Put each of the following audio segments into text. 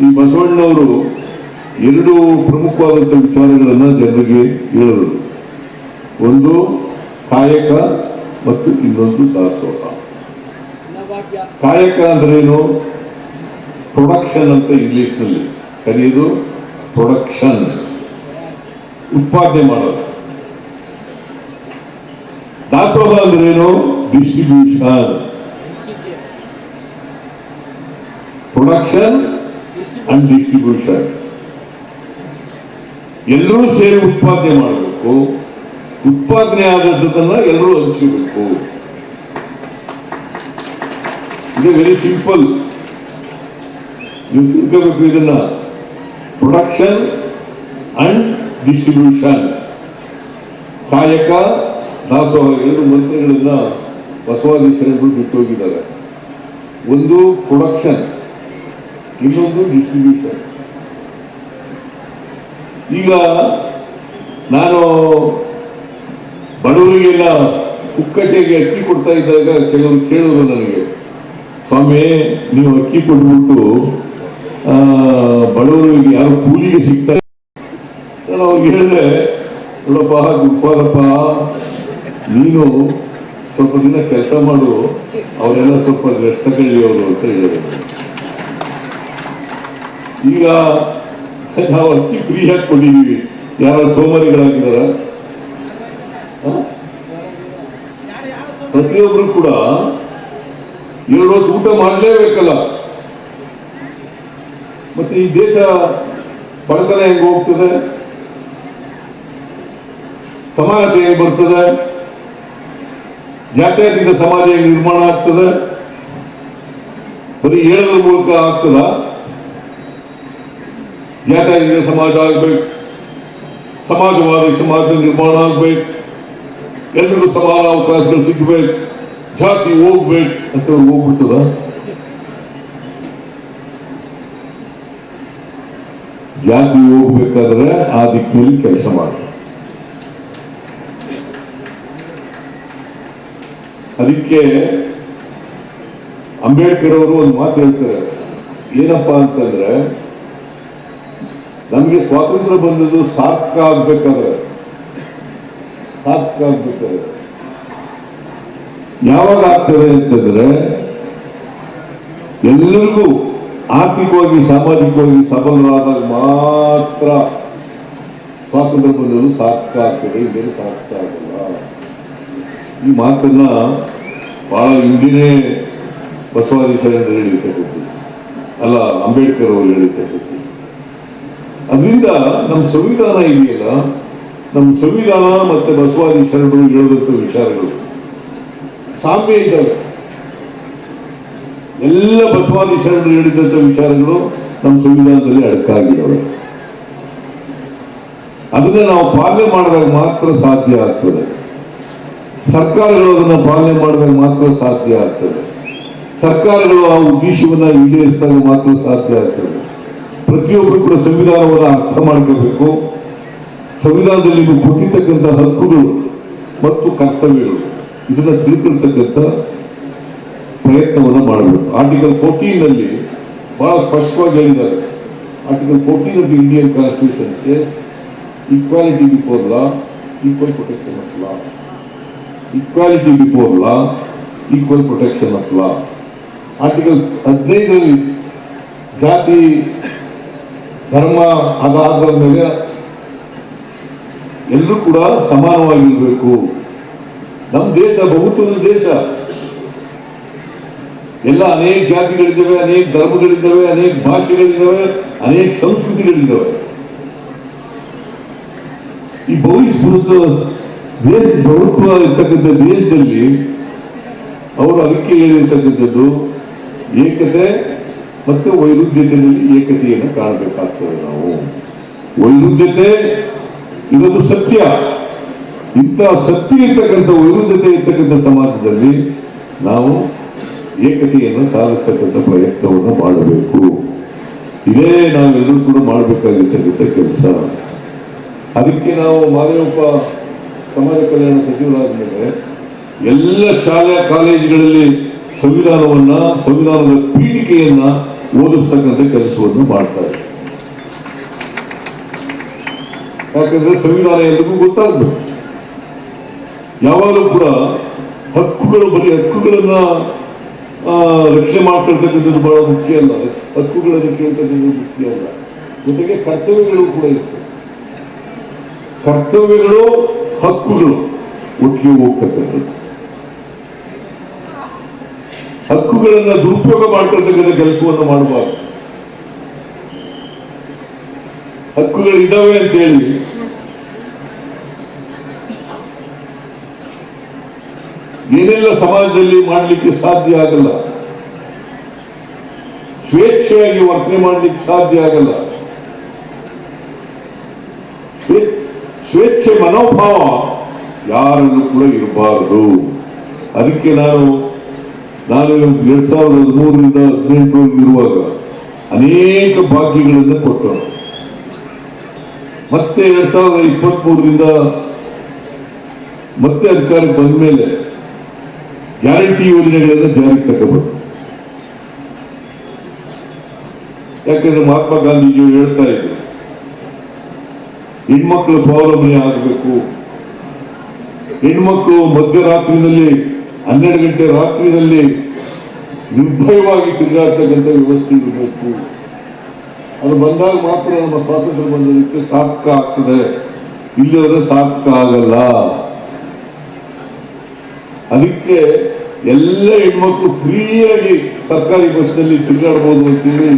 ಈ ಬಸವಣ್ಣವರು ಎರಡು ಪ್ರಮುಖವಾದಂಥ ವಿಚಾರಗಳನ್ನು ಜನರಿಗೆ ಹೇಳರು ಒಂದು ಕಾಯಕ ಮತ್ತು ಇನ್ನೊಂದು ದಾಸೋಹ. ಕಾಯಕ ಅಂದ್ರೇನು? ಪ್ರೊಡಕ್ಷನ್ ಅಂತ ಇಂಗ್ಲಿಷ್ನಲ್ಲಿ. ಕರೆಯೋದು ಪ್ರೊಡಕ್ಷನ್ ಉತ್ಪಾದನೆ ಮಾಡೋದು. ದಾಸೋಹ ಅಂದ್ರೇನು? ಡಿಸ್ಟ್ರಿಬ್ಯೂಷನ್ ಪ್ರೊಡಕ್ಷನ್ ಅಂಡ್ ಡಿಸ್ಟ್ರಿಬ್ಯೂಷನ್ ಎಲ್ಲರೂ ಸೇರಿ ಉತ್ಪಾದನೆ ಮಾಡಬೇಕು. ಉತ್ಪಾದನೆ ಆದದ್ದನ್ನ ಎಲ್ಲರೂ ಹಂಚಬೇಕು. ಇದು ವೆರಿ ಸಿಂಪಲ್ ನೀವು ತಿಳ್ಕೋಬೇಕು ಇದನ್ನ. ಪ್ರೊಡಕ್ಷನ್ ಅಂಡ್ ಡಿಸ್ಟ್ರಿಬ್ಯೂಷನ್ ಕಾಯಕ ದಾಸೋಹ ಎರಡು ಮಂತ್ರಗಳನ್ನ ಬಸವಾದಿ ಶರಣರು ಬಿಟ್ಟು ಹೋಗಿದ್ದಾರೆ. ಒಂದು ಪ್ರೊಡಕ್ಷನ್ ಇನ್ನೊಂದು ಡಿಸ್ಟ್ರಿಬ್ಯೂಷನ್ ಈಗ ನಾನು ಬಡವರಿಗೆಲ್ಲ ಕುಕ್ಕಟ್ಟೆಗೆ ಅಕ್ಕಿ ಕೊಡ್ತಾ ಇದ್ದಾಗ ಕೆಲವರು ಕೇಳಿದ್ರು ನನಗೆ, ಸ್ವಾಮಿ, ನೀವು ಅಕ್ಕಿ ಕೊಟ್ಬಿಟ್ಟು ಬಡವರಿಗೆ ಯಾರು ಕೂಲಿಗೆ ಸಿಗ್ತಾರೆ? ನಾನು ಅವ್ರಿಗೆ ಹೇಳಿದ್ರೆ ನೋಡಪ್ಪ ಗುಪ್ಪಾದಪ್ಪ ನೀನು ಸ್ವಲ್ಪ ದಿನ ಕೆಲಸ ಮಾಡು, ಅವರೆಲ್ಲ ಸ್ವಲ್ಪ ತಗೊಳ್ಳಿ ಅವರು ಅಂತ ಹೇಳಿದ್ರು. ಈಗ ನಾವು ಅಕ್ಕಿ ಫ್ರೀ ಹಾಕೊಂಡಿದ್ದೀವಿ ಯಾರ ಸೋಮಾರಿಗಳಾಗಿದ್ದಾರ? ಪ್ರತಿಯೊಬ್ಬರು ಕೂಡ ಎರಡು ಊಟ ಮಾಡಲೇಬೇಕಲ್ಲ. ಮತ್ತೆ ಈ ದೇಶ ಬಡತನ ಹೆಂಗ್ ಹೋಗ್ತದೆ? ಸಮಾನತೆ ಹೆಂಗ್ ಬರ್ತದೆ? ಜಾತ್ಯಾತೀತ ಸಮಾಜ ನಿರ್ಮಾಣ ಆಗ್ತದೆ? ಬರೀ ಹೇಳೋದ್ರ ಮೂಲಕ ಆಗ್ತದ? ಜಾತ್ಯತೀತ ಸಮಾಜ ಆಗ್ಬೇಕು. ಸಮಾಜವಾದಿ ಸಮಾಜ ನಿರ್ಮಾಣ ಆಗ್ಬೇಕು. ಎಲ್ಲರೂ ಸಮಾನ ಅವಕಾಶಗಳು ಸಿಗ್ಬೇಕು. ಜಾತಿ ಹೋಗ್ಬೇಕು ಅಂತ ಹೋಗ್ಬಿಡ್ತದ? ಜಾತಿ ಹೋಗ್ಬೇಕಾದ್ರೆ ಆ ದಿಕ್ಕಿನಲ್ಲಿ ಕೆಲಸ ಮಾಡಿ. ಅದಕ್ಕೆ ಅಂಬೇಡ್ಕರ್ ಅವರು ಒಂದು ಮಾತು ಹೇಳ್ತಾರೆ. ಏನಪ್ಪಾ ಅಂತಂದ್ರೆ ನಮಗೆ ಸ್ವಾತಂತ್ರ್ಯ ಬಂದದ್ದು ಸಾರ್ಥಕ ಆಗ್ಬೇಕಾದ್ರೆ. ಸಾರ್ಥಕ ಆಗ್ಬೇಕಾದ್ರೆ. ಯಾವಾಗ ಆಗ್ತದೆ ಅಂತಂದ್ರೆ, ಎಲ್ಲರಿಗೂ ಆರ್ಥಿಕವಾಗಿ, ಸಾಮಾಜಿಕವಾಗಿ ಸಬಲರಾದಾಗ ಮಾತ್ರ ಸ್ವಾತಂತ್ರ್ಯ ಬಂದದ್ದು ಸಾರ್ಥಕ ಆಗ್ತದೆ ಇದೇನು ಸಾರ್ಥಕ ಆಗಲ್ಲ. ಈ ಮಾತನ್ನ ಬಹಳ ಹಿಂದಿನೇ ಬಸವಾದಿ ಶರಣರು ಹೇಳಿರ್ತಕ್ಕದ್ದು ಅಲ್ಲ, ಅಂಬೇಡ್ಕರ್ ಅವರು ಹೇಳಿರ್ತಕ್ಕದ್ದು ಅದರಿಂದ ನಮ್ಮ ಸಂವಿಧಾನ ಇದೆಯಲ್ಲ? ನಮ್ಮ ಸಂವಿಧಾನ ಮತ್ತೆ ಬಸವಾದಿ ಶರಣರು ಹೇಳುವಂತ ವಿಚಾರಗಳು. ಸಾಮ್ಯ ಎಲ್ಲ ಬಸವಾದಿ ಶರಣರು ಹೇಳಿದಂಥ ವಿಚಾರಗಳು ನಮ್ಮ ಸಂವಿಧಾನದಲ್ಲಿ ಅಡಕಾಗಿದ್ದಾವೆ ಅದನ್ನ ನಾವು ಪಾಲನೆ ಮಾಡಿದಾಗ ಮಾತ್ರ ಸಾಧ್ಯ ಆಗ್ತದೆ. ಸರ್ಕಾರಗಳು ಅದನ್ನು ಪಾಲನೆ ಮಾಡಿದಾಗ ಮಾತ್ರ ಸಾಧ್ಯ ಆಗ್ತದೆ. ಸರ್ಕಾರಗಳು ಆ ಉದ್ದೇಶವನ್ನು ಈಡೇರಿಸಿದಾಗ ಮಾತ್ರ ಸಾಧ್ಯ ಆಗ್ತದೆ. ಪ್ರತಿಯೊಬ್ಬರು ಕೂಡ ಸಂವಿಧಾನವನ್ನು ಅರ್ಥ ಮಾಡ್ಕೋಬೇಕು ಸಂವಿಧಾನದಲ್ಲಿ ನೀವು ಕೊಟ್ಟಿರ್ತಕ್ಕಂಥ ಹಕ್ಕುಗಳು ಮತ್ತು ಕರ್ತವ್ಯಗಳು, ಇದನ್ನು ತಿಳ್ಕೊಳ್ತಕ್ಕಂಥ ಪ್ರಯತ್ನವನ್ನು ಮಾಡಬೇಕು. ಆರ್ಟಿಕಲ್ ಫೋರ್ಟೀನ್ನಲ್ಲಿ ಬಹಳ ಸ್ಪಷ್ಟವಾಗಿ ಹೇಳಿದ್ದಾರೆ. Article fourteen of Indian constitution equality before law equal protection of law equality before law equal protection of law article ಹದಿನೈದರಲ್ಲಿ ಜಾತಿ ಧರ್ಮ ಅದಾದ ಮೇಲೆ ಎಲ್ಲರೂ ಕೂಡ ಸಮಾನವಾಗಿರ್ಬೇಕು. ನಮ್ಮ ದೇಶ ಬಹುತ್ವದ ದೇಶ. ಎಲ್ಲ ಅನೇಕ ಜಾತಿಗಳಿದ್ದಾವೆ, ಅನೇಕ ಧರ್ಮಗಳಿದ್ದಾವೆ, ಅನೇಕ ಭಾಷೆಗಳಿದ್ದಾವೆ, ಅನೇಕ ಸಂಸ್ಕೃತಿಗಳಿದ್ದಾವೆ. ಈ ಭವಿಷ್ಯ ದೇಶ ಬಹುತ್ವ ಇರ್ತಕ್ಕಂಥ ದೇಶದಲ್ಲಿ ಅವರು ಅದಕ್ಕೆ ಹೇಳಿರ್ತಕ್ಕಂಥದ್ದು, ಏಕತೆ ಮತ್ತು ವೈರುಧ್ಯತೆಯಲ್ಲಿ ಏಕತೆಯನ್ನು ಕಾಣಬೇಕಾಗ್ತದೆ ನಾವು. ವೈರುಧ್ಯತೆ ಇದೊಂದು ಸತ್ಯ. ಇಂಥ ಸತ್ಯ ಇರ್ತಕ್ಕಂಥ ವೈರುಧ್ಯತೆ ಇರ್ತಕ್ಕಂಥ ಸಮಾಜದಲ್ಲಿ ನಾವು ಏಕತೆಯನ್ನು ಸಾಧಿಸ್ತಕ್ಕಂಥ ಪ್ರಯತ್ನವನ್ನು ಮಾಡಬೇಕು. ಇದೇ ನಾವೆಲ್ಲರೂ ಕೂಡ ಮಾಡಬೇಕಾಗಿರ್ತಕ್ಕಂಥ ಕೆಲಸ. ಅದಕ್ಕೆ ನಾವು ಮಾದೇವಪ್ಪ ಸಮಾಜ ಕಲ್ಯಾಣ ಸಚಿವರಾದ ಮೇಲೆ ಎಲ್ಲ ಶಾಲಾ ಕಾಲೇಜುಗಳಲ್ಲಿ ಸಂವಿಧಾನವನ್ನ, ಸಂವಿಧಾನದ ಪೀಠಿಕೆಯನ್ನ ಓದಿಸ್ತಕ್ಕಂಥ ಕೆಲಸವನ್ನು ಮಾಡ್ತಾರೆ. ಯಾಕಂದ್ರೆ ಸಂವಿಧಾನ ಎಲ್ರಿಗೂ ಗೊತ್ತಾಗ್ಬೇಕು. ಯಾವಾಗಲೂ ಕೂಡ ಹಕ್ಕುಗಳು, ಬರೀ ಹಕ್ಕುಗಳನ್ನ ರಕ್ಷಣೆ ಮಾಡ್ಕೊಳ್ತಕ್ಕಂಥದ್ದು ಬಹಳ ಮುಖ್ಯ ಅಲ್ಲ. ಹಕ್ಕುಗಳ ರಕ್ಷಣೆ ಅಂತಕ್ಕಂಥದ್ದು ಮುಖ್ಯ ಅಲ್ಲ. ಜೊತೆಗೆ ಕರ್ತವ್ಯಗಳು ಕೂಡ ಇರ್ತವೆ. ಕರ್ತವ್ಯಗಳು, ಹಕ್ಕುಗಳು ಒಟ್ಟಿಗೆ ಹೋಗ್ತಕ್ಕಂಥದ್ದು. ಹಕ್ಕುಗಳನ್ನ ದುರುಪಯೋಗ ಮಾಡ್ಕೊಳ್ತಕ್ಕಂಥ ಕೆಲಸವನ್ನು ಮಾಡಬಾರ್ದು. ಹಕ್ಕುಗಳು ಇದಾವೆ ಅಂತ ಹೇಳಿ ಏನೆಲ್ಲ ಸಮಾಜದಲ್ಲಿ ಮಾಡಲಿಕ್ಕೆ ಸಾಧ್ಯ ಆಗಲ್ಲ. ಸ್ವೇಚ್ಛೆಯಾಗಿ ವರ್ತನೆ ಮಾಡಲಿಕ್ಕೆ ಸಾಧ್ಯ ಆಗಲ್ಲ. ಸ್ವೇ- ಸ್ವೇಚ್ಛೆ ಮನೋಭಾವ ಯಾರಲ್ಲೂ ಕೂಡ ಇರಬಾರದು. ಅದಕ್ಕೆ ನಾನು ನಾನು ಎರಡ್ ಸಾವಿರದ ಹದಿಮೂರರಿಂದ ಹದಿನೆಂಟು ಇರುವಾಗ ಅನೇಕ ಭಾಗ್ಯಗಳನ್ನು ಕೊಟ್ಟರು ಮತ್ತೆ ಎರಡ್ ಸಾವಿರದ ಇಪ್ಪತ್ತ್ ಮೂರರಿಂದ ಮತ್ತೆ ಅಧಿಕಾರಕ್ಕೆ ಬಂದ ಮೇಲೆ ಗ್ಯಾರಂಟಿ ಯೋಜನೆಗಳನ್ನು ಜಾರಿಗೆ ತಗೋಬೇಕು. ಯಾಕಂದ್ರೆ ಮಹಾತ್ಮ ಗಾಂಧೀಜಿ ಹೇಳ್ತಾ ಇದ್ರು, ಹೆಣ್ಮಕ್ಳು ಸ್ವಾವಲಂಬನೆ ಆಗಬೇಕು. ಹೆಣ್ಮಕ್ಳು ಮಧ್ಯರಾತ್ರಿನಲ್ಲಿ ಹನ್ನೆರಡು ಗಂಟೆ ರಾತ್ರಿಯಲ್ಲಿ ನಿರ್ಭಯವಾಗಿ ತಿರುಗಾಡ್ತಕ್ಕಂಥ ವ್ಯವಸ್ಥೆ ಇರಬೇಕು ಅದು ಬಂದಾಗ ಮಾತ್ರ ನಮ್ಮ ಸ್ವಾತಂತ್ರ್ಯ ಬಂದದಕ್ಕೆ ಸಾರ್ಥಕ ಆಗ್ತದೆ. ಇಲ್ಲದ್ರೆ ಸಾರ್ಥಕ ಆಗಲ್ಲ. ಅದಕ್ಕೆ ಎಲ್ಲ ಹೆಣ್ಮಕ್ಳು ಫ್ರೀಯಾಗಿ ಸರ್ಕಾರಿ ಬಸ್ನಲ್ಲಿ ತಿರುಗಾಡ್ಬೋದು ಅಂತೇಳಿ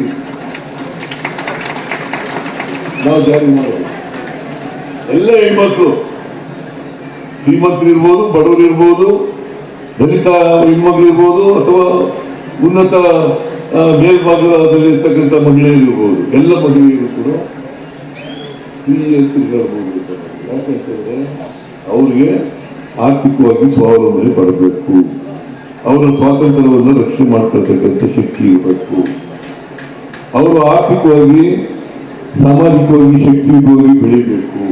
ನಾವು ಜಾರಿ ಮಾಡೋದು. ಎಲ್ಲ ಹೆಣ್ಮಕ್ಳು ಶ್ರೀಮಂತರು ಇರ್ಬೋದು ಬಡವರು ಇರ್ಬೋದು ದಲಿತ ಹೆಣ್ಮಕ್ಳು ಇರ್ಬೋದು ಅಥವಾ ಉನ್ನತ ಮೇಲ್ಭಾಗದಲ್ಲಿರ್ತಕ್ಕಂಥ ಮೇಲ್ಭಾಗದಲ್ಲಿ ಇರ್ತಕ್ಕಂಥ ಮಹಿಳೆಯರು ಇರ್ಬೋದು ಎಲ್ಲ ಮಹಿಳೆಯರು ಕೂಡ ಫ್ರೀ. ಯಾಕಂತಂದ್ರೆ ಅವ್ರಿಗೆ ಆರ್ಥಿಕವಾಗಿ ಸ್ವಾವಲಂಬನೆ ಪಡಬೇಕು. ಅವರ ಸ್ವಾತಂತ್ರ್ಯವನ್ನು ರಕ್ಷಣೆ ಮಾಡ್ತಕ್ಕಂಥ ಶಕ್ತಿ ಇರಬೇಕು. ಅವರು ಆರ್ಥಿಕವಾಗಿ, ಸಾಮಾಜಿಕವಾಗಿ ಶಕ್ತಿಯುತವಾಗಿ ಬೆಳಿಬೇಕು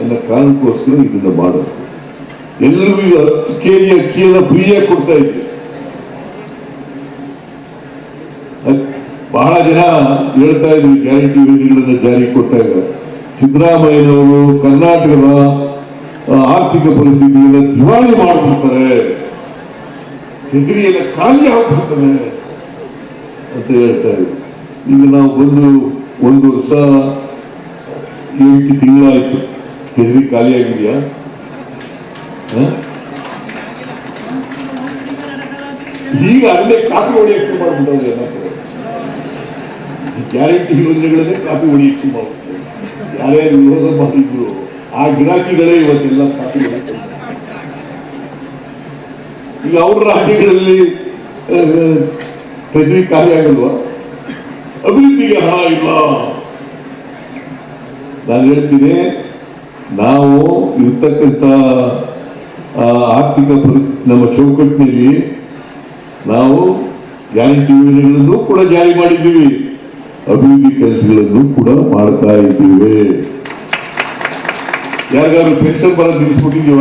ಅನ್ನೋ ಕಾರಣಕ್ಕೋಸ್ಕರ ಇದನ್ನು ಮಾಡೋದು. ಎಲ್ರಿಗೂ ಹತ್ತು ಕೆ ಜಿ ಅಕ್ಕಿಯನ್ನು ಫ್ರೀಯಾಗಿ ಕೊಡ್ತಾ ಇದ್ದೆ. ಬಹಳ ಜನ ಹೇಳ್ತಾ ಇದ್ರು ಗ್ಯಾರಂಟಿ ಯೋಜನೆಗಳನ್ನು ಜಾರಿ ಕೊಟ್ಟಾಗ ಸಿದ್ದರಾಮಯ್ಯನವರು ಕರ್ನಾಟಕದ ಆರ್ಥಿಕ ಪರಿಸ್ಥಿತಿಯನ್ನು ದಿವಾಳಿ ಮಾಡಿಬಿಡ್ತಾರೆ. ಹೆಗರಿಯನ್ನು ಖಾಲಿ ಹಾಕ್ಬಿಡ್ತಾರೆ ಅಂತ ಹೇಳ್ತಾ ಇದ್ರು. ಈಗ ನಾವು ಬಂದು ಒಂದು ವರ್ಷ ಎಂಟು ತಿಂಗಳಾಯ್ತು. ಹೆಸರಿ ಖಾಲಿ ಆಗಿದೆಯಾ? ಈಗ ಅಲ್ಲೇ ಕಾಪಿ ಹೊಡೆಯಕ್ಕೆ ಎಲ್ಲ ಕಡೆ. ಗ್ಯಾರಂಟಿ ಯೋಜನೆಗಳನ್ನೇ ಕಾಪಿ ಹೊಡೆಯಕ್ಕೆ ಮಾಡ್ಬಿಟ್ಟು ಯಾರ್ಯಾರು ವಿರೋಧ ಮಾಡಿದ್ರು, ಆ ಗಿರಾಕಿಗಳೇ ಇವತ್ತೆಲ್ಲ ಕಾಪಿ ಈಗ ಅವ್ರ ರಾಜ್ಯಗಳಲ್ಲಿ ಪ್ರತಿ ಕಾರ್ಯ ಆಗಲ್ವಾ? ಅಭಿವೃದ್ಧಿಗೆ ಹಣ ಇಲ್ಲ. ನಾನು ಹೇಳ್ತೀನಿ, ನಾವು ಇರ್ತಕ್ಕಂಥ ಆರ್ಥಿಕ ಪರಿಸ್ಥಿತಿ ನಮ್ಮ ಚೌಕಟ್ಟಿನಲ್ಲಿ ನಾವು ಗ್ಯಾರಂಟಿ ಯೋಜನೆಗಳನ್ನು ಕೂಡ ಜಾರಿ ಮಾಡಿದ್ದೀವಿ. ಅಭಿವೃದ್ಧಿ ಕೆಲಸಗಳನ್ನು ಕೂಡ ಮಾಡ್ತಾ ಇದ್ದೀವಿ. ಯಾರಿಗಾದ್ರು ಪೆನ್ಷನ್ ಬರ ನಿಲ್ಲಿಸ್ಬಿಟ್ಟಿದೀವ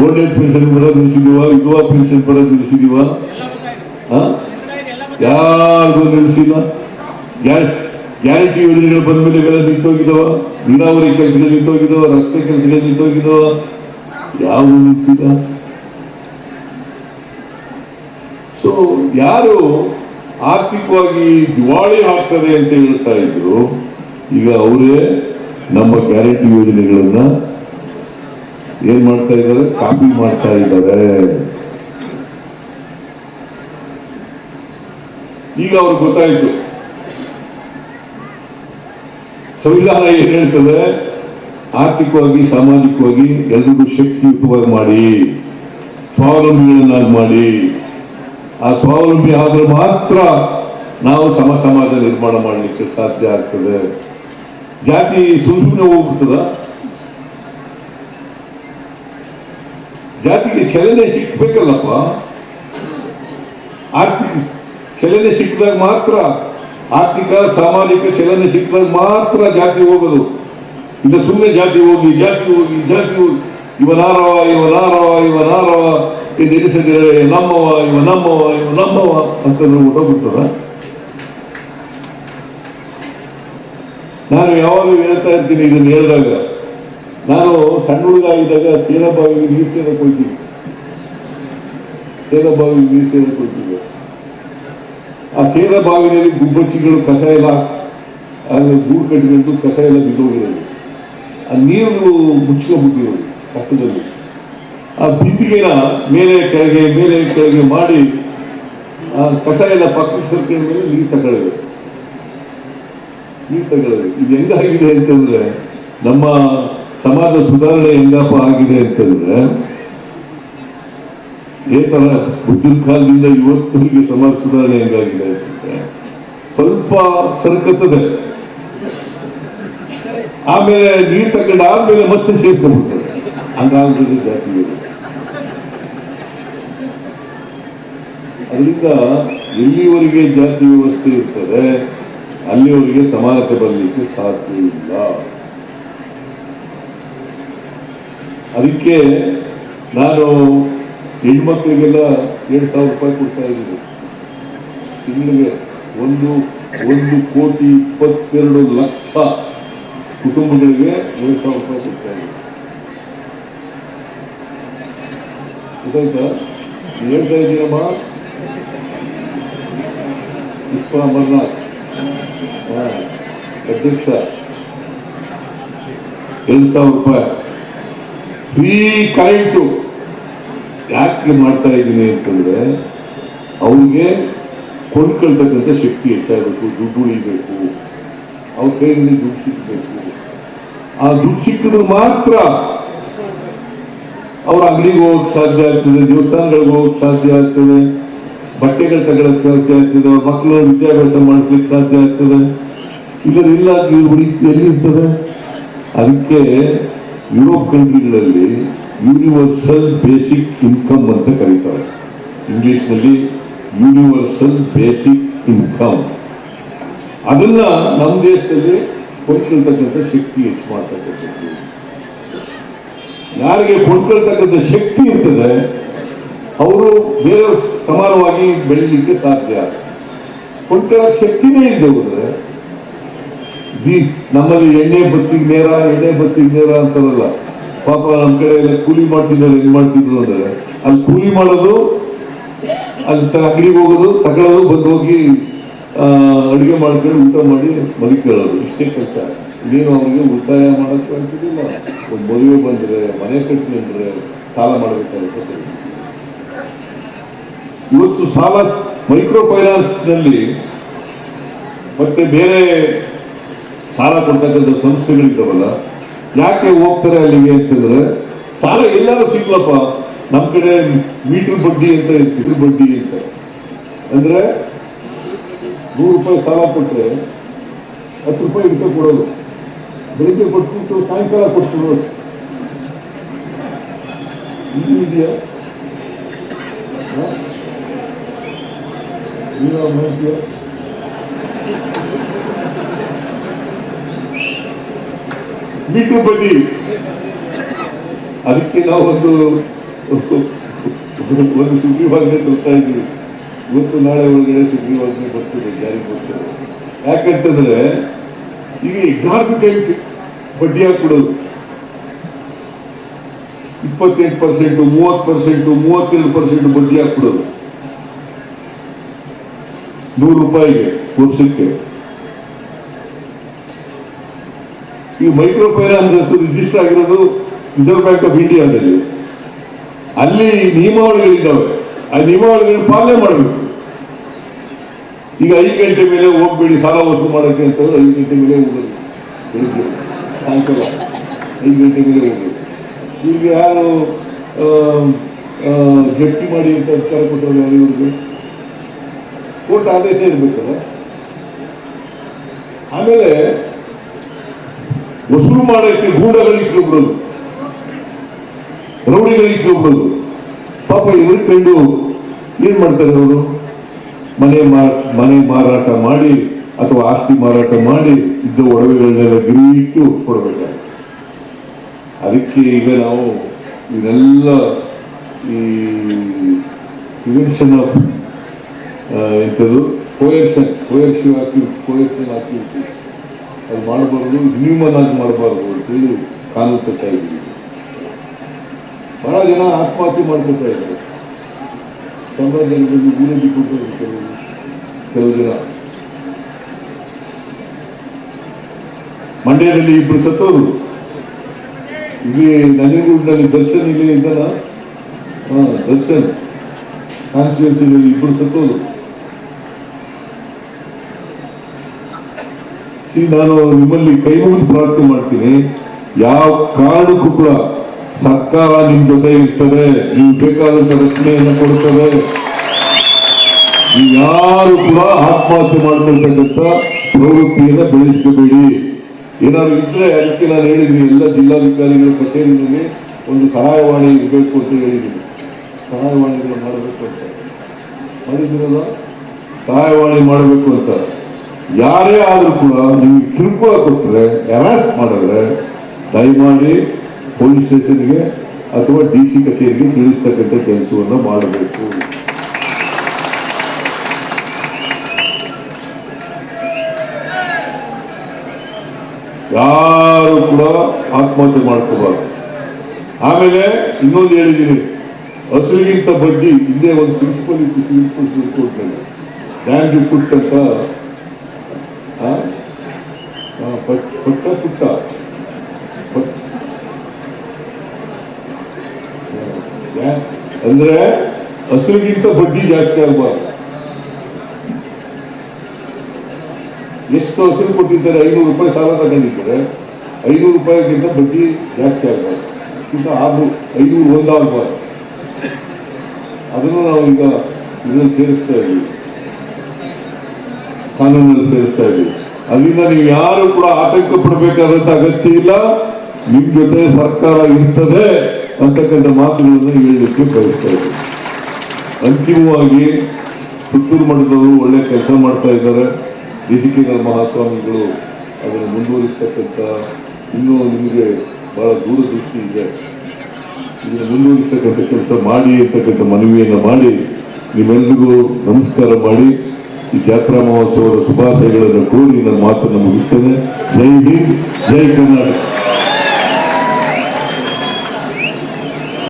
ಓಲ್ಡ್ ಏಜ್ ಪೆನ್ಷನ್ ಬರ ನಿಲ್ಲಿಸಿದೀವ ವಿಧವಾ ಪೆನ್ಷನ್ ಬರ ನಿಲ್ಲಿಸಿದೀವ ಯಾರಿಗೂ ನಿಲ್ಲಿಸಿಲ್ಲ ಗ್ಯಾರಂಟಿ ಯೋಜನೆಗಳು ಬಂದ ಮೇಲೆ ಬೆಳೆ ನಿಂತೋಗಿದವ, ನೀರಾವರಿ ಕೆಲಸಗಳು ನಿಂತೋಗಿದವ, ರಸ್ತೆ ಕೆಲಸಗಳು ನಿಂತೋಗಿದವ ಯಾವ ನಿಂತಿದ? ಸೊ ಯಾರು ಆರ್ಥಿಕವಾಗಿ ದಿವಾಳಿ ಆಗ್ತದೆ ಅಂತ ಹೇಳ್ತಾ ಇದ್ರು, ಈಗ ಅವರೇ ನಮ್ಮ ಗ್ಯಾರಂಟಿ ಯೋಜನೆಗಳನ್ನ ಏನ್ ಮಾಡ್ತಾ ಇದ್ದಾರೆ? ಕಾಪಿ ಮಾಡ್ತಾ ಇದ್ದಾರೆ. ಈಗ ಅವ್ರಿಗೆ ಗೊತ್ತಾಯ್ತು. ಸಂವಿಧಾನ ಏನ್ ಹೇಳ್ತದೆ ಆರ್ಥಿಕವಾಗಿ, ಸಾಮಾಜಿಕವಾಗಿ ಎಲ್ರಿಗೂ ಶಕ್ತಿಯುತವಾಗಿ ಮಾಡಿ, ಸ್ವಾವಲಂಬಿಗಳನ್ನಾಗಿ ಮಾಡಿ. ಆ ಸ್ವಾವಲಂಬಿ ಆದ್ರೆ ಮಾತ್ರ ನಾವು ಸಮ ಸಮಾಜ ನಿರ್ಮಾಣ ಮಾಡಲಿಕ್ಕೆ ಸಾಧ್ಯ ಆಗ್ತದೆ. ಜಾತಿ ಸುಮ್ಮನೆ ಹೋಗ್ತದ ಜಾತಿಗೆ ಚಲನೆ ಸಿಕ್ಬೇಕಲ್ಲಪ್ಪ ಆರ್ಥಿಕ ಚಲನೆ ಸಿಕ್ಕಿದಾಗ ಮಾತ್ರ ಆರ್ಥಿಕ, ಸಾಮಾಜಿಕ ಚಲನೆ ಸಿಕ್ಕಿದಾಗ ಮಾತ್ರ ಜಾತಿ ಹೋಗೋದು. ಇಲ್ಲ ಸುಮ್ಮನೆ ಜಾತಿ ಹೋಗಿ ಜಾತಿ ಹೋಗಿ ಜಾತಿ ಹೋಗಿ. ಇವನಾರವ ಇವನಾರವ ಇವನಾರವ ಈ ಎನಿಸಿದರೆ ನಮ್ಮವ, ಇವ ನಮ್ಮವ ಇವ ನಮ್ಮವ ಅಂತ ಹೊಟ್ಟೋಗ್ಬಿಡ್ತದ ನಾನು ಯಾವಾಗಲೂ ಹೇಳ್ತಾ ಇರ್ತೀನಿ ಇದನ್ನು ಹೇಳಿದಾಗ. ನಾನು ಸಣ್ಣ ಹುಡುಗ ಇದ್ದಾಗ ಬಾವಿಗೆ ನೀರು ಸೇರಕ್ಕೆ ಹೋಗ್ತೀನಿ ಬಾವಿಗೆ ನೀರು ಸೇರಕ್ಕೆ ಆ ಸೇದ ಬಾವಿನಲ್ಲಿ ಗುಬ್ಬಚ್ಚಿಗಳು ಕಸ ಎಲ್ಲ ಅಲ್ಲಿ ಗೂಡು ಕಟ್ಟಿಕೊಂಡು ಕಸ ಎಲ್ಲ ಬಿದ್ದೋಗಿರೋದು. ಆ ನೀರು ಮುಚ್ಕೊಂಡ್ಬಿಟ್ಟಿರೋದು ಕಸದಲ್ಲಿ ಆ ಬಿಂದಿಗೆನ ಮೇಲೆ ಕೆಳಗೆ ಮೇಲೆ ಕೆಳಗೆ ಮಾಡಿ, ಆ ಕಸ ಎಲ್ಲ ಪಕ್ಕಿಸಕ್ಕೆ ಮೇಲೆ ನೀರು ತಗೊಳ್ಳೋದು ನೀರು ತಗೊಳ್ಳೋದು ಇದು ಹೆಂಗಾಗಿದೆ ಅಂತಂದ್ರೆ, ನಮ್ಮ ಸಮಾಜ ಸುಧಾರಣೆ ಹೆಂಗಪ್ಪ ಆಗಿದೆ ಅಂತಂದ್ರೆ ತರ ಬುದ್ಧಿನ ಕಾಲದಿಂದ ಇವತ್ತಿಗೆ ಸಮಾಜ ಸುಧಾರಣೆ ಹೆಂಗಾಗಿದೆ. ಸ್ವಲ್ಪ ಸರ್ಕತ್ತದೆ. ಆಮೇಲೆ ನೀರು ತಗೊಂಡು ಆದ್ಮೇಲೆ ಮತ್ತೆ ಸೇರ್ಕೊಂಡ್ಬಿಡ್ತದೆ ಹಂಗಾಗ್ತದೆ ಜಾತಿ ಅದರಿಂದ ಎಲ್ಲಿವರೆಗೆ ಜಾತಿ ವ್ಯವಸ್ಥೆ ಇರ್ತದೆ, ಅಲ್ಲಿವರೆಗೆ ಸಮಾನತೆ ಬರಲಿಕ್ಕೆ ಸಾಧ್ಯ ಇಲ್ಲ. ಅದಕ್ಕೆ ನಾನು ಹೆಣ್ಮಕ್ಳಿಗೆಲ್ಲ ಎರಡು ಸಾವಿರ ರೂಪಾಯಿ ಕೊಡ್ತಾ ಇದ್ರು ತಿಂಗಳಿಗೆ ಒಂದು ಒಂದು ಕೋಟಿ ಇಪ್ಪತ್ತೆರಡು ಲಕ್ಷ ಕುಟುಂಬಗಳಿಗೆ ಎರಡು ಸಾವಿರ ರೂಪಾಯಿ ಕೊಡ್ತಾ ಇದ್ರು ಗೊತ್ತಾಯ್ತಾ? ಹೇಳ್ತಾ ಇದ್ದೀನಮ್ಮ ಪುಷ್ಪ ಅಮರ್ನಾಥ್ ಅಧ್ಯಕ್ಷ. ಎರಡು ಸಾವಿರ ರೂಪಾಯಿ. ಫ್ರೀ ಕರೆಂಟು ಯಾಕೆ ಮಾಡ್ತಾ ಇದ್ದೀನಿ ಅಂತಂದ್ರೆ ಅವ್ರಿಗೆ ಕೊಂಡ್ಕೊಳ್ತಕ್ಕಂಥ ಶಕ್ತಿ ಹೆಚ್ಚಾಗಬೇಕು ದುಡ್ಡು ಉಳಿಬೇಕು. ಅವ್ರ ಕೈಯಲ್ಲಿ ದುಡ್ಡು ಸಿಕ್ಕಬೇಕು ಆ ದುಡ್ಡು ಸಿಕ್ಕಿದ್ರೆ ಮಾತ್ರ ಅವ್ರ ಅಂಗಡಿಗೆ ಹೋಗಕ್ ಸಾಧ್ಯ ಆಗ್ತದೆ, ದೇವಸ್ಥಾನಗಳಿಗೆ ಹೋಗಕ್ ಸಾಧ್ಯ ಆಗ್ತದೆ, ಬಟ್ಟೆಗಳು ತಗೊಳಕ್ ಸಾಧ್ಯ ಆಗ್ತದೆ ಮಕ್ಕಳು ವಿದ್ಯಾಭ್ಯಾಸ ಮಾಡಿಸ್ಲಿಕ್ಕೆ ಸಾಧ್ಯ ಆಗ್ತದೆ. ಉಳಿ ಎಲ್ಲಿ ಇರ್ತದೆ ಅದಕ್ಕೆ ಯುರೋಪ್ ಕಂಟ್ರಿಗಳಲ್ಲಿ ಯೂನಿವರ್ಸಲ್ ಬೇಸಿಕ್ ಇನ್ಕಮ್ ಅಂತ ಕರೀತಾರೆ. ಇಂಗ್ಲಿಷ್ನಲ್ಲಿ ಯೂನಿವರ್ಸಲ್ ಬೇಸಿಕ್ ಇನ್ಕಮ್ ಅದನ್ನ ನಮ್ಮ ದೇಶದಲ್ಲಿ ಕೊಟ್ಟಿರ್ತಕ್ಕಂಥ ಶಕ್ತಿ ಹೆಚ್ಚು ಮಾಡ್ತಕ್ಕಂಥದ್ದು. ಯಾರಿಗೆ ಕೊಟ್ಟಿರ್ತಕ್ಕಂಥ ಶಕ್ತಿ ಇರ್ತದೆ, ಅವರು ಬೇರೆ ಸಮಾನವಾಗಿ ಬೆಳೀಲಿಕ್ಕೆ ಸಾಧ್ಯ. ಕೊಟ್ಟಿರ ಶಕ್ತಿನೇ ಇಲ್ಲದೆ ಹೋದ್ರೆ ನಮ್ಮಲ್ಲಿ ಎಣ್ಣೆ ಬತ್ತಿಗೆ ನೇರ, ಎಣ್ಣೆ ಬತ್ತಿಗೆ ನೇರ ಅಂತಾರಲ್ಲ. ಪಾಪ ನಮ್ಮ ಕಡೆ ಕೂಲಿ ಮಾಡ್ತಿದ್ದಾರೆ ಹೆಂಗ್ ಮಾಡ್ತಿದ್ರು ಅಂದ್ರೆ ಅಲ್ಲಿ ಕೂಲಿ ಮಾಡೋದು, ಅಲ್ಲಿ ಅಂಗಡಿಗೆ ಹೋಗೋದು, ತಗೊಳ್ಳೋದು ಬಂದು ಹೋಗಿ ಅಡುಗೆ ಮಾಡ್ಕೊಂಡು ಊಟ ಮಾಡಿ ಮಲಿಕೊಳ್ಳೋದು ಇಷ್ಟೇ ಕೆಲಸ. ಇನ್ನೇನು ಅವ್ರಿಗೆ ಉಳಿತಾಯ ಮಾಡೋಕ್ಕೆ ಅಂತಿದ್ದಿಲ್ಲ. ಮದುವೆ ಬಂದ್ರೆ, ಮನೆ ಕಟ್ಟಿ ಅಂದ್ರೆ ಸಾಲ ಮಾಡಬೇಕಾಗುತ್ತೆ. ಇವತ್ತು ಸಾಲ ಮೈಕ್ರೋ ಫೈನಾನ್ಸ್ನಲ್ಲಿ ಮತ್ತೆ ಬೇರೆ ಸಾಲ ಕೊಡ್ತಕ್ಕಂಥ ಸಂಸ್ಥೆಗಳಿದ್ದಾವಲ್ಲ ಯಾಕೆ ಹೋಗ್ತಾರೆ ಅಲ್ಲಿಗೆ ಅಂತಂದ್ರೆ, ಸಾಲ ಎಲ್ಲಾರು ಸಿಗ್ಲಪ್ಪ ನಮ್ಮ ಕಡೆ ಮೀಟರ್ ಬಡ್ಡಿ ಅಂತ ಇದ್ರ ಬಡ್ಡಿ ಅಂತ. ಅಂದ್ರೆ ನೂರು ರೂಪಾಯಿ ಸಾಲ ಕೊಟ್ಟರೆ ಹತ್ತು ರೂಪಾಯಿ ಇಟ್ಟು ಕೊಡೋದು. ಬೆಳಿಗ್ಗೆ ಕೊಟ್ಬಿಟ್ಟು ಸಾಯಂಕಾಲ ಕೊಟ್ಬಿಡೋದು ಇದು ಇದೆಯಾ? ಹ? ಮಾಡ್ತೀಯ ಬಡ್ಡಿ ಅದಕ್ಕೆ ನಾವು ಒಂದು ಒಂದು ಸುಗ್ರೀವಾಜ್ಞೆ ತರ್ತಾ ಇದ್ವಿ ಇವತ್ತು ನಾಳೆ ಒಳಗಡೆ ಸುಗ್ರೀವಾಜ್ಞೆ ಬರ್ತದೆ ಜಾರಿ ಬರ್ತದೆ. ಯಾಕಂತಂದ್ರೆ ಈಗ ಎಕ್ಸಾರ್ಬಿಟೆಂಟ್ ಬಡ್ಡಿ ಹಾಕ್ಬಿಡೋದು ಇಪ್ಪತ್ತೆಂಟು ಪರ್ಸೆಂಟು ಮೂವತ್ತು ಪರ್ಸೆಂಟು ಮೂವತ್ತೆರಡು ಪರ್ಸೆಂಟ್ ಬಡ್ಡಿ ಹಾಕ್ಬಿಡೋದು ನೂರು ರೂಪಾಯಿಗೆ ವರ್ಷಕ್ಕೆ. ಈ ಮೈಕ್ರೋ ಫೈನಾನ್ಸಸ್ ರಿಜಿಸ್ಟರ್ ಆಗಿರೋದು ರಿಸರ್ವ್ ಬ್ಯಾಂಕ್ ಆಫ್ ಇಂಡಿಯಾದಲ್ಲಿ ಅಲ್ಲಿ ನಿಯಮಾವಳಿಗಳಿದ್ದಾವೆ ಆ ನಿಯಮಾವಳಿಗಳನ್ನ ಪಾಲನೆ ಮಾಡಬೇಕು. ಈಗ ಐದು ಗಂಟೆ ಮೇಲೆ ಹೋಗ್ಬೇಡಿ, ಸಾಲ ವಸೂಲು ಮಾಡೋಕ್ಕೆ ಅಂತಂದ್ರೆ ಐದು ಗಂಟೆ ಮೇಲೆ ಹೋಗೋದು. ಬೆಳಿಗ್ಗೆ, ಸಾಯಂಕಾಲ ಐದು ಗಂಟೆ ಮೇಲೆ ಹೋಗೋದು. ಈಗ ಯಾರು ಜಪ್ತಿ ಮಾಡಿ ಅಂತ ಅಧಿಕಾರ ಕೊಟ್ಟರು ಯಾರು ಇವ್ರಿಗೆ? ಕೋರ್ಟ್ ಆದೇಶ ಇರಬೇಕಲ್ಲ. ಆಮೇಲೆ ವಸೂಲು ಮಾಡೋಕ್ಕೆ ಗೂಢಗಳಿಟ್ಟು ಬಿಡೋದು ರೌಡಿಗಳಿಗೆ ಬಿಡೋದು ಪಾಪ ಎದುರ್ಕೊಂಡು ಏನ್ ಮಾಡ್ತಾರೆ ಅವರು? ಮನೆ ಮನೆ ಮಾರಾಟ ಮಾಡಿ ಅಥವಾ ಆಸ್ತಿ ಮಾರಾಟ ಮಾಡಿ ಇದ್ದ ಒಡವೆಗಳನ್ನೆಲ್ಲ ಗಿರಿಟ್ಟು ಇಟ್ಟು ಅದಕ್ಕೆ ಈಗ ನಾವು ಇದೆಲ್ಲ ಈ ಪ್ರಿವೆನ್ಷನ್ ಆಫ್ ಎಂಥದ್ದು? ಕೋಯರ್ಷನ್ ಹಾಕಿ ಕೋಯರ್ಷನ್ ಆಕ್ಟಿವಿಟಿ ಅದು ಮಾಡಬಾರ್ದು ಆಗಿ ಮಾಡಬಾರ್ದು ಅಂತೇಳಿ ಕಾನೂನು ತರ್ತಾ ಇದ್ದೀವಿ ಬಹಳ ಜನ ಆತ್ಮಹತ್ಯೆ ಮಾಡ್ಕೊತಾ ಇದ್ದಾರೆ. ಸಮಾಜದಲ್ಲಿ ಊರೇ ಬಿಟ್ಟು ಕೆಲವು ಕೆಲವು ಜನ. ಮಂಡ್ಯದಲ್ಲಿ ಇಬ್ಬರು ಸತ್ತೋರು ಇಲ್ಲಿ ನಂಜನಗೂಡಿನಲ್ಲಿ ದರ್ಶನ್ ಇಲ್ಲಿ ಇದ್ದಲ್ಲ ಹಾಂ, ದರ್ಶನ್. ಕಾನ್ಸ್ಟಿಟ್ಯೂನ್ಸಿನಲ್ಲಿ ಇಬ್ಬರು ಸತ್ತೋರು ನಾನು ನಿಮ್ಮಲ್ಲಿ ಕೈ ಮುಗಿದು ಪ್ರಾರ್ಥನೆ ಮಾಡ್ತೀನಿ. ಯಾವ ಕಾರಣಕ್ಕೂ ಕೂಡ ಸರ್ಕಾರ ನಿಮ್ ಜೊತೆ ಇರ್ತದೆ, ನೀವು ಬೇಕಾದಂತ ರಕ್ಷಣೆಯನ್ನು ಕೊಡ್ತದೆ. ಯಾರು ಕೂಡ ಆತ್ಮಹತ್ಯೆ ಮಾಡ್ಕೊಳ್ತಕ್ಕಂಥ ಪ್ರವೃತ್ತಿಯನ್ನ ಬೆಳೆಸ್ಕೋಬೇಡಿ. ಏನಾದ್ರು ಇದ್ರೆ ಅದಕ್ಕೆ ನಾನು ಹೇಳಿದ್ದೀನಿ, ಎಲ್ಲ ಜಿಲ್ಲಾಧಿಕಾರಿಗಳ ಕಚೇರಿನಲ್ಲಿ ಒಂದು ಸಹಾಯವಾಣಿ ಇರಬೇಕು ಅಂತ ಹೇಳಿದ್ದೀನಿ. ಸಹಾಯವಾಣಿಗಳು ಮಾಡಬೇಕು ಅಂತ. ಮಾಡಿದ್ರಲ್ಲ ಸಹಾಯವಾಣಿ ಮಾಡಬೇಕು ಅಂತ. ಯಾರೇ ಆದರೂ ಕೂಡ ನಿಮಗೆ ಕಿರುಕುಳ ಕೊಟ್ಟರೆ ಅರೆಸ್ಟ್ ಮಾಡಿದ್ರೆ ದಯಮಾಡಿ ಪೊಲೀಸ್ ಸ್ಟೇಷನ್ಗೆ ಅಥವಾ ಡಿ ಸಿ ಕಚೇರಿಗೆ ತಿಳಿಸ್ತಕ್ಕಂಥ ಕೆಲಸವನ್ನು ಮಾಡಬೇಕು. ಯಾರು ಕೂಡ ಆತ್ಮಹತ್ಯೆ ಮಾಡ್ಕೋಬಾರ್ದು. ಆಮೇಲೆ ಇನ್ನೊಂದು ಹೇಳಿದ್ದೀನಿ. ಹಸುವಿಗಿಂತ ಬಡ್ಡಿ ಹಿಂದೆ ಒಂದು ಪ್ರಿನ್ಸಿಪಲ್ ಕೋರ್ಟ್ನಲ್ಲಿ ಬ್ಯಾಂಕ್ ಯು ಪುಟ್ ಅಂತ ಆ? ಆ, ಪಟ್- ಪಟ್ಟ, ಪುಟ್ಟ ಅಂದ್ರೆ ಹಸಿರಿಗಿಂತ ಬಡ್ಡಿ ಜಾಸ್ತಿ ಆಗ್ಬಾರ್ದು ಎಷ್ಟು ಹಸಿರು ಕೊಟ್ಟಿದ್ದಾರೆ, ಐನೂರು ರೂಪಾಯಿ ಸಾಲ ತಗೊಂಡಿದ್ದಾರೆ. ಐನೂರು ರೂಪಾಯಿಗಿಂತ ಬಡ್ಡಿ ಜಾಸ್ತಿ ಆಗ್ಬಾರ್ದು ಇಂತ ಆರು ಐನೂರು ಒಂದಾಗಬಾರ್ದು ಅದನ್ನು ನಾವು ಈಗ ಇದನ್ನು ಸೇರಿಸ್ತಾ ಇದ್ದೀವಿ. ಕಾನೂನಲ್ಲಿ ಸೇರಿಸ್ತಾ ಇದೆ. ಅದರಿಂದ ನೀವು ಯಾರು ಕೂಡ ಆತಂಕ ಪಡಬೇಕಾದಂತ ಅಗತ್ಯ ಇಲ್ಲ. ನಿಮ್ ಜೊತೆ ಸರ್ಕಾರ ಇರ್ತದೆ ಅಂತಕ್ಕಂಥ ಮಾತುಗಳನ್ನು ಹೇಳಲಿಕ್ಕೆ ಬಯಸ್ತಾ ಅಂತಿಮವಾಗಿ ಪುತ್ತೂರು ಮಠದವರು ಒಳ್ಳೆ ಕೆಲಸ ಮಾಡ್ತಾ ಇದ್ದಾರೆ. ಡಿಸಿಕೆಗಳ ಮಹಾಸ್ವಾಮಿಗಳು ಅದನ್ನು ಮುಂದುವರಿಸ್ತಕ್ಕಂಥ ಇನ್ನೂ ನಿಮಗೆ ಬಹಳ ದೂರದೃಷ್ಟಿ ಇದೆ. ಇದನ್ನು ಮುಂದುವರಿಸ್ತಕ್ಕಂಥ ಕೆಲಸ ಮಾಡಿ ಅಂತಕ್ಕಂಥ ಮನವಿಯನ್ನು ಮಾಡಿ ನಿಮ್ಮೆಲ್ಲರಿಗೂ ನಮಸ್ಕಾರ ಮಾಡಿ. ಜಾತ್ರಾ ಮಹೋತ್ಸವದ ಶುಭಾಶಯಗಳನ್ನು ಕೋರಿ ನನ್ನ ಮಾತನ್ನು ಮುಗಿಸ್ತೇನೆ. ಜೈ ಹಿಂದ್ ಜೈ ಕರ್ನಾಟಕ.